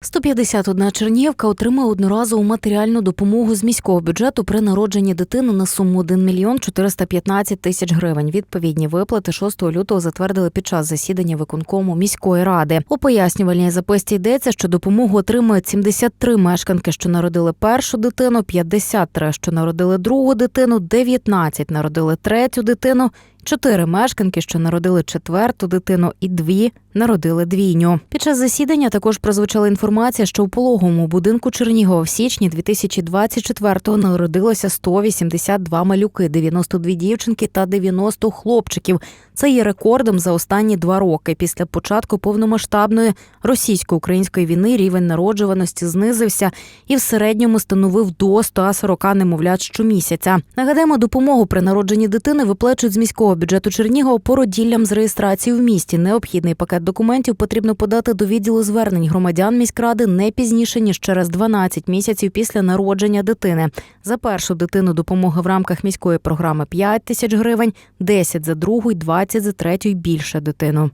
151 Чернігівка отримає одноразову матеріальну допомогу з міського бюджету при народженні дитини на суму 1 мільйон 415 тисяч гривень. Відповідні виплати 6 лютого затвердили під час засідання виконкому міської ради. У пояснювальній записці йдеться, що допомогу отримують 73 мешканки, що народили першу дитину, 53, що народили другу дитину, 19 народили третю дитину. Чотири мешканки, що народили четверту дитину, і дві народили двійню. Під час засідання також прозвучала інформація, що у пологовому будинку Чернігова в січні 2024-го народилося 182 малюки, 92 дівчинки та 90 хлопчиків. Це є рекордом за останні два роки. Після початку повномасштабної російсько-української війни рівень народжуваності знизився і в середньому становив до 140 немовлят щомісяця. Нагадаємо, допомогу при народженні дитини виплачують з міського бюджету Чернігова породіллям з реєстрації в місті. Необхідний пакет документів потрібно подати до відділу звернень громадян міськради не пізніше ніж через 12 місяців після народження дитини. За першу дитину допомога в рамках міської програми 5 тисяч гривень, 10 за другу й 20 за третю й більше дитину.